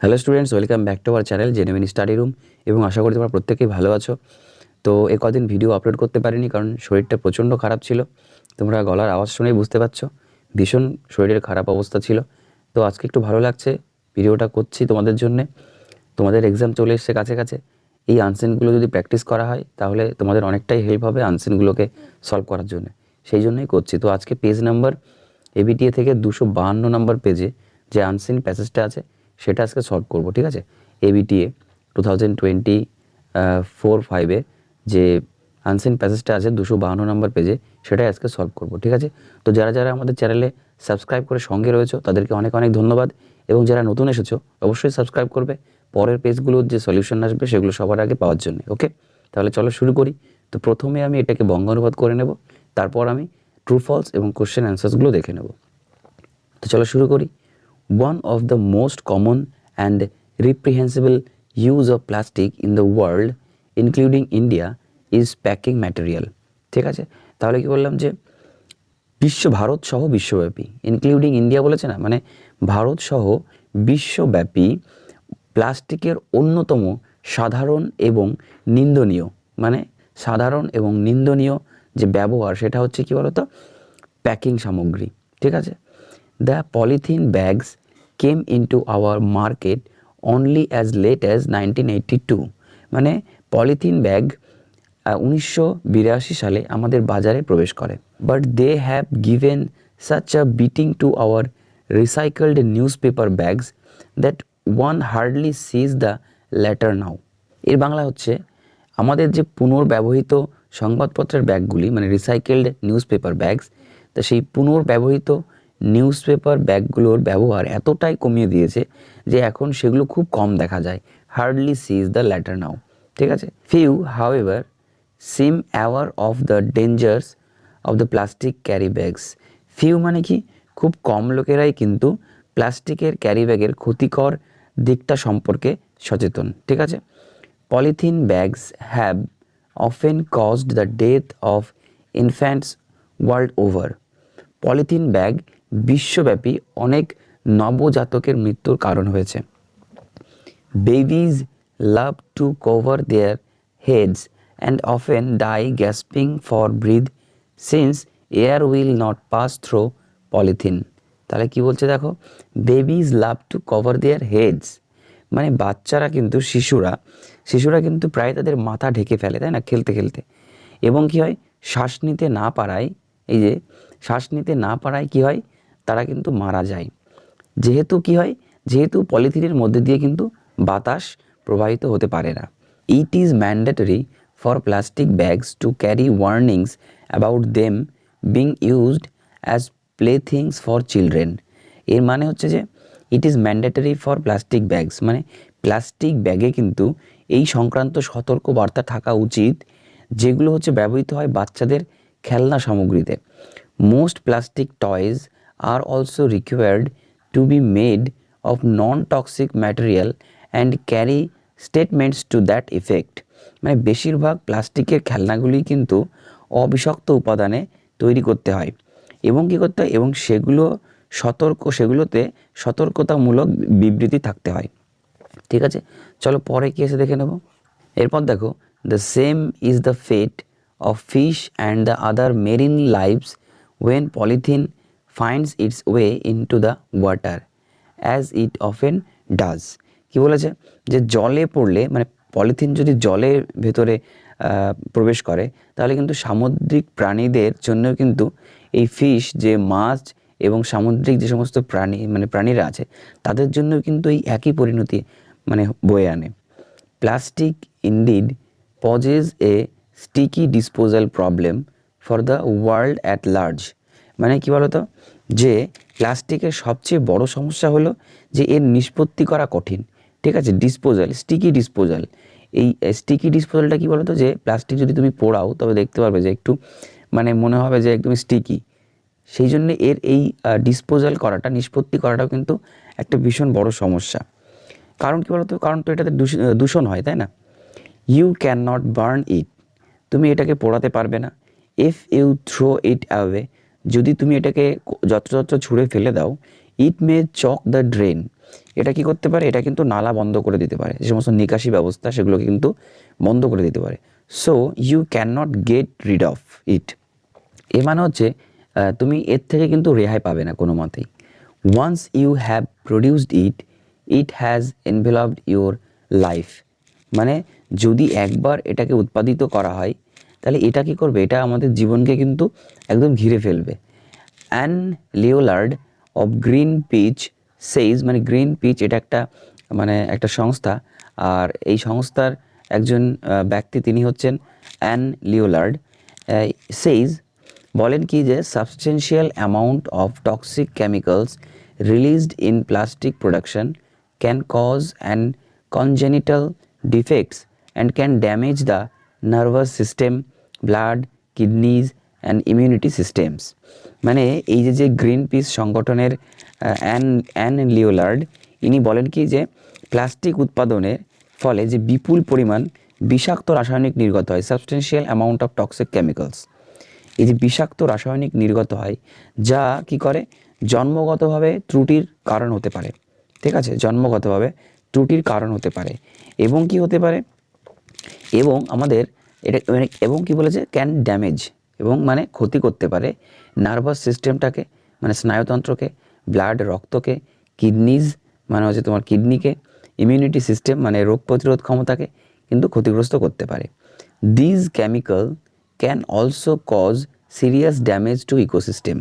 Hello students welcome back to our channel genuine study room এবং আশা করি তোমরা প্রত্যেকেই ভালো আছো। তো এ কদিন ভিডিও আপলোড করতে পারিনি, কারণ শরীরটা প্রচণ্ড খারাপ ছিল। তোমরা গলার আওয়াজ শুনেই বুঝতে পারছ, ভীষণ শরীরের খারাপ অবস্থা ছিল। তো আজকে একটু ভালো লাগছে ভিডিওটা করছি তোমাদের জন্যে। তোমাদের এক্সাম চলে এসছে কাছে কাছে। এই আনসেনগুলো যদি প্র্যাকটিস করা হয়, তাহলে তোমাদের অনেকটাই হেল্প হবে আনসেনগুলোকে সলভ করার জন্য। সেই জন্যই করছি। তো আজকে পেজ নাম্বার এবিটিএ থেকে দুশো বাহান্ন নাম্বার পেজে যে আনসিন প্যাসেজটা আছে সেটা আজকে সলভ করব, ঠিক আছে? ABTA two thousand twenty four ফাইভে যে আনসিন প্যাসেজটা আছে দুশো বাহান্ন নম্বর পেজে সেটাই আজকে সলভ করব, ঠিক আছে? তো যারা যারা আমাদের চ্যানেলে সাবস্ক্রাইব করে সঙ্গে রয়েছো, তাদেরকে অনেক অনেক ধন্যবাদ। এবং যারা নতুন এসেছ, অবশ্যই সাবস্ক্রাইব করবে। পরের পেজগুলোর যে সলিউশন আসবে, সেগুলো সবার আগে পাওয়ার জন্য ওকে তাহলে চলো শুরু করি। তো প্রথমে আমি এটাকে বঙ্গানুবাদ করে নেব, তারপর আমি ট্রু ফলস এবং কোশ্চেন অ্যান্সার্সগুলো দেখে নেব। তো চলো শুরু করি। One of the most common and reprehensible use of plastic in the world including India is packing material ঠিক আছে? তাহলে কি বললাম যে, বিশ্ব, ভারত সহ বিশ্বব্যাপী ইনক্লুডিং ইন্ডিয়া বলেছে না? মানে ভারত সহ বিশ্বব্যাপী প্লাস্টিকের অন্যতম সাধারণ এবং নিন্দনীয় মানে সাধারণ এবং নিন্দনীয় যে ব্যবহার, সেটা হচ্ছে কি বলতো? প্যাকিং সামগ্রী। ঠিক আছে? Bags came into our market only as late as nineteen eighty two মানে পলিথিন ব্যাগ উনিশশো বিরাশি সালে আমাদের বাজারে প্রবেশ করে। But they have given such a beating to our recycled news paper bags that one hardly sees the latter now এর বাংলা হচ্ছে, আমাদের যে পুনর্ব্যবহৃত সংবাদপত্রের ব্যাগগুলি মানে রিসাইকেলড নিউজ পেপার ব্যাগস তা সেই পুনর্ব্যবহৃত নিউজ পেপার ব্যাগগুলোর ব্যবহার এতটাই কমিয়ে দিয়েছে যে এখন সেগুলো খুব কম দেখা যায়। Hardly sees the latter now. ঠিক আছে? Few however seem aware of the dangers of the plastic carry bags. Few মানে কি? খুব কম লোকেরাই কিন্তু প্লাস্টিকের ক্যারি ব্যাগের ক্ষতিকর দিকটা সম্পর্কে সচেতন। ঠিক আছে? Polythene bags have often caused the death of infants world over. Polythene bag বিশ্বব্যাপী অনেক নবজাতকের মৃত্যুর কারণ হয়েছে। Babies love to cover their heads and often die gasping for breath since air will not pass through polythene তাহলে কি বলছে দেখো? Babies love to cover their heads মানে বাচ্চারা কিন্তু, শিশুরা শিশুরা কিন্তু প্রায় তাদের মাথা ঢেকে ফেলে, তাই না? খেলতে খেলতে। এবং কি হয়? শ্বাস নিতে না পারায়, এই যে, শ্বাস নিতে না পারায় কি হয়? তারা কিন্তু মারা যায়। যেহেতু কি হয়? যেহেতু পলিথিনের মধ্যে দিয়ে কিন্তু বাতাস প্রবাহিত হতে পারে না। It is mandatory for plastic bags to carry warnings about them being used as play things for children এর মানে হচ্ছে যে it is mandatory for plastic bags মানে প্লাস্টিক ব্যাগে কিন্তু এই সংক্রান্ত সতর্ক বার্তা থাকা উচিত, যেগুলো হচ্ছে ব্যবহৃত হয় বাচ্চাদের খেলনা সামগ্রীতে। Most plastic toys also required to be made of non toxic material and carry statements to that effect মানে বেশিরভাগ প্লাস্টিকের খেলনাগুলি কিন্তু অবিষাক্ত উপাদানে তৈরি করতে হয়। এবং কী করতে হয়? এবং সেগুলো সতর্ক, সেগুলোতে সতর্কতামূলক বিবৃতি থাকতে হয়। ঠিক আছে? চলো পরে কি এসে দেখে নেব। এরপর দেখো the same is the fate of fish and the other marine lives when polythene finds its way into the water as it often does কি বলেছে? যে জলে পড়লে মানে পলিথিন যদি জলের ভেতরে প্রবেশ করে, তাহলে কিন্তু সামুদ্রিক প্রাণীদের জন্য কিন্তু এই ফিশ যে মাছ এবং সামুদ্রিক যে সমস্ত প্রাণী মানে প্রাণীরা আছে, তাদের জন্য কিন্তু এই একই পরিণতি মানে বয়ে আনে। Plastic indeed poses a sticky disposal problem for the world at large মানে কি বলতো? যে প্লাস্টিকের সবচেয়ে বড় সমস্যা হলো যে এর নিষ্পত্তি করা কঠিন। ঠিক আছে? ডিসপোজাল স্টিকি ডিসপোজাল এই স্টিকি ডিসপোজালটা কি বলতো? যে প্লাস্টিক যদি তুমি পোড়াও, তবে দেখতে পারবে যে একটু মানে মনে হবে যে একদম স্টিকি সেই জন্য এর এই ডিসপোজাল করাটা, নিষ্পত্তি করাটাও কিন্তু একটা ভীষণ বড় সমস্যা। কারণ কি বলতো? কারণ তো এটাতে দূষণ হয়, তাই না? You can not burn it তুমি এটাকে পোড়াতে পারবে না। If you throw it away যদি তুমি এটাকে যত্রতত্র ছুঁড়ে ফেলে দাও ইট মে চক দ্য ড্রেন এটা কি করতে পারে? এটা কিন্তু নালা বন্ধ করে দিতে পারে। যে সমস্ত নিকাশি ব্যবস্থা, সেগুলোকে কিন্তু বন্ধ করে দিতে পারে। So you can not get rid of it a মানে হচ্ছে তুমি এর থেকে কিন্তু রেহাই পাবে না কোনো মতেই। Once you have produced it it has enveloped your life মানে যদি একবার এটাকে উৎপাদিত করা হয় তাহলে এটা কি করবে? এটা আমাদের জীবনকে কিন্তু একদম ঘিরে ফেলবে। Ann Leonard of Greenpeace says মানে গ্রিন পিচ এটা একটা মানে একটা সংস্থা আর এই সংস্থার একজন ব্যক্তি তিনি হচ্ছেন অ্যান লিওলার্ড সেইজ বলেন কি যে substantial amount of toxic chemicals released in plastic production can cause and congenital defects and can damage the nervous system, blood, kidneys and immunity systems মানে এই যে যে গ্রিন পিস সংগঠনের অ্যান অ্যান লিওলার্ড ইনি বলেন কি যে প্লাস্টিক উৎপাদনের ফলে যে বিপুল পরিমাণ বিষাক্ত রাসায়নিক নির্গত হয় substantial amount of toxic chemicals এই যে বিষাক্ত রাসায়নিক নির্গত হয় যা কি করে? জন্মগতভাবে ত্রুটির কারণ হতে পারে। ঠিক আছে? জন্মগতভাবে ত্রুটির কারণ হতে পারে। এবং কি হতে পারে? এবং আমাদের এটা মানে এবং কি বলেছে? ক্যান ড্যামেজ এবং মানে ক্ষতি করতে পারে নার্ভাস সিস্টেমটাকে মানে স্নায়ুতন্ত্রকে ব্লাড রক্তকে কিডনিজ মানে হচ্ছে তোমার কিডনিকে ইমিউনিটি সিস্টেম মানে রোগ প্রতিরোধ ক্ষমতাকে কিন্তু ক্ষতিগ্রস্ত করতে পারে। These chemical can also cause serious damage to ecosystem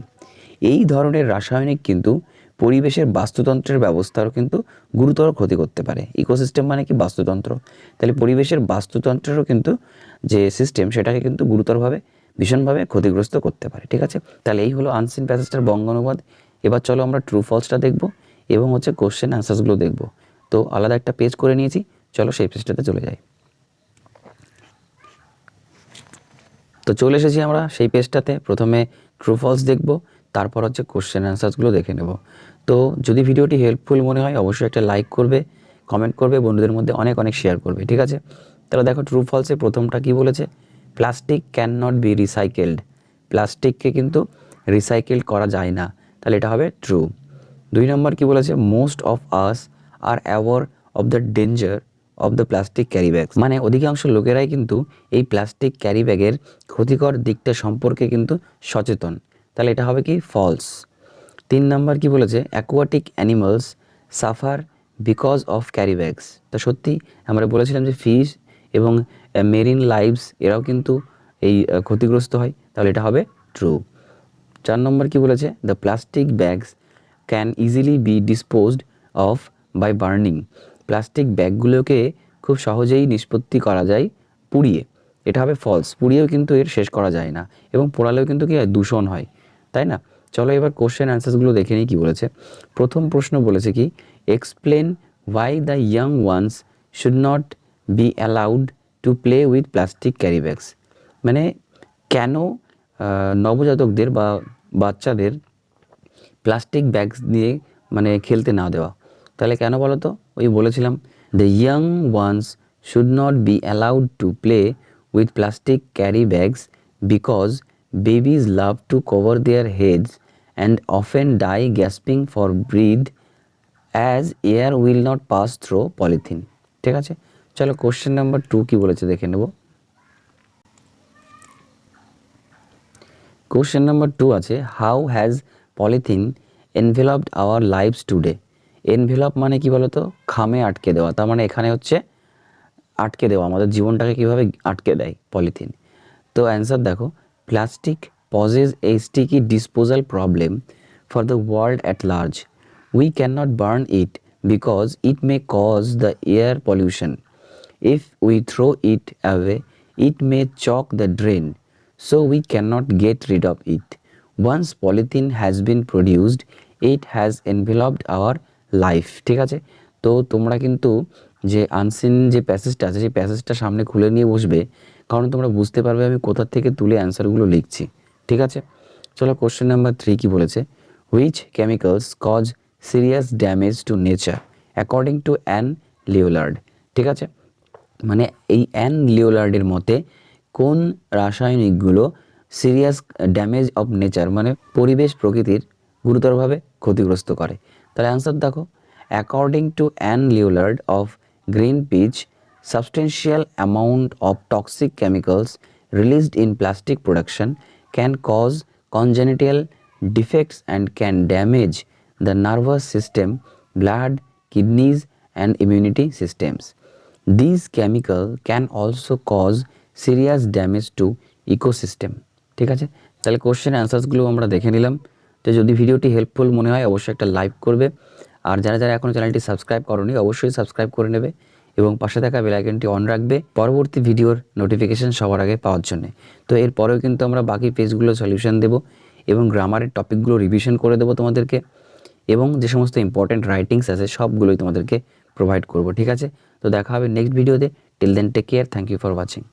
এই ধরনের রাসায়নিক কিন্তু পরিবেশের বাস্তুতন্ত্রের ব্যবস্থারও কিন্তু গুরুতর ক্ষতি করতে পারে। ইকোসিস্টেম মানে কি? বাস্তুতন্ত্র। তাহলে পরিবেশের বাস্তুতন্ত্রেরও কিন্তু যে সিস্টেম সেটাকে কিন্তু গুরুতরভাবে, ভীষণভাবে ক্ষতিগ্রস্ত করতে পারে। ঠিক আছে? তাহলে এই হলো আনসিন প্যাসেজটার বঙ্গানুবাদ এবার চলো আমরা ট্রু ফলসটা দেখব এবং হচ্ছে কোশ্চেন অ্যান্সার্সগুলো দেখব। তো আলাদা একটা পেজ করে নিয়েছি। চলো সেই পেজটাতে চলে যাই। তো চলে এসেছি আমরা সেই পেজটাতে প্রথমে ট্রু ফলস দেখব। তারপর হচ্ছে কোশ্চেন অ্যান্সার্সগুলো দেখে নেব। তো যদি ভিডিওটি হেল্পফুল মনে হয়, অবশ্যই একটা লাইক করবে কমেন্ট করবে, বন্ধুদের মধ্যে অনেক অনেক শেয়ার করবে, ঠিক আছে? তাহলে দেখো ট্রু ফলসে প্রথমটা কি বলেছে? Plastic can not be recycled প্লাস্টিককে কিন্তু রিসাইকেল করা যায় না। তাহলে এটা হবে ট্রু দুই নম্বর কি বলেছে? Most of us are aware of the danger of the plastic carry bag মানে অধিকাংশ লোকেরাই কিন্তু এই প্লাস্টিক ক্যারি ব্যাগের ক্ষতিকর দিকটা সম্পর্কে কিন্তু সচেতন। তাহলে এটা হবে কি ফলস তিন নাম্বার কি বলেছে? Aquatic animals suffer because of carry bags তা সত্যি আমরা বলেছিলাম যে ফিশ এবং মেরিন লাইভস এরাও কিন্তু এই ক্ষতিগ্রস্ত হয়। তাহলে এটা হবে ট্রু চার নম্বর কি বলেছে? The plastic bags can easily be disposed of by burning plastic ব্যাগগুলোকে খুব সহজেই নিষ্পত্তি করা যায় পুড়িয়ে। এটা হবে ফলস পুড়িয়েও কিন্তু এর শেষ করা যায় না। এবং পোড়ালেও কিন্তু কি হয়? দূষণ হয়। তাই না? চলো এবার কোশ্চেন অ্যান্সার্সগুলো দেখে নিই কী বলেছে। প্রথম প্রশ্ন বলেছে কি explain why the young ones should not be allowed to play with plastic carry bags মানে কেন নবজাতকদের বা বাচ্চাদের প্লাস্টিক ব্যাগস দিয়ে মানে খেলতে না দেওয়া? তাহলে কেন বলো তো? ওই বলেছিলাম the young ones should not be allowed to play with plastic carry bags because babies love to cover their heads and often die gasping for breath as air will not pass through polythene ঠিক আছে? চলো question number two কী বলেছে দেখে নেব। Question number two আছে how has polythene enveloped our lives today envelope মানে কি বলতো? খামে আটকে দেওয়া। তার মানে এখানে হচ্ছে আটকে দেওয়া। আমাদের জীবনটাকে কীভাবে আটকে দেয় পলিথিন তো অ্যান্সার দেখো। Poses a sticky disposal problem for the world at large we can not burn it because it may cause the air pollution If we throw it away, it may choke the drain, so we cannot get rid of it. Once polythene has been produced, it has enveloped our life. ঠিক আছে তো তোমরা কিন্তু যে unseen যে প্যাসেজটা আছে সেই প্যাসেজটা সামনে খুলে নিয়ে বসবে কারণ তোমরা বুঝতে পারবে আমি কোথা থেকে তুলে অ্যান্সারগুলো লিখছি ঠিক আছে? চলো কোশ্চেন নাম্বার থ্রি কি বলেছে? Which chemicals cause serious damage to nature according to Ann Leonard ঠিক আছে? মানে এই অ্যান লিওলার্ডের মতে কোন রাসায়নিকগুলো সিরিয়াস ড্যামেজ অফ নেচার মানে পরিবেশ প্রকৃতির গুরুতরভাবে ক্ষতিগ্রস্ত করে? তাহলে অ্যান্সার দেখো। According to Ann Anne of green Greenpeace, substantial amount of toxic chemicals released in plastic production can cause congenital defects and can damage the nervous system, blood, kidneys, and immunity systems. These chemical can also cause serious damage to ecosystem. ঠিক আছে তাহলে question অ্যান্সার্সগুলো আমরা দেখে নিলাম তো যদি ভিডিওটি helpful মনে হয় অবশ্যই একটা লাইক করবে আর যারা যারা এখনও চ্যানেলটি সাবস্ক্রাইব করনি অবশ্যই সাবস্ক্রাইব করে নেবে এবং পাশে থাকা বেলাইকনটি অন রাখবে পরবর্তী ভিডিওর নোটিফিকেশান সবার আগে পাওয়ার জন্য। তো এরপরেও কিন্তু আমরা বাকি পেজগুলো সলিউশন দেব এবং গ্রামারের টপিকগুলো রিভিশন করে দেবো তোমাদেরকে এবং যে সমস্ত ইম্পর্টেন্ট রাইটিংস আছে সবগুলোই তোমাদেরকে প্রোভাইড করব, ঠিক আছে? তো দেখা হবে নেক্সট ভিডিওতে till then take care thank you for watching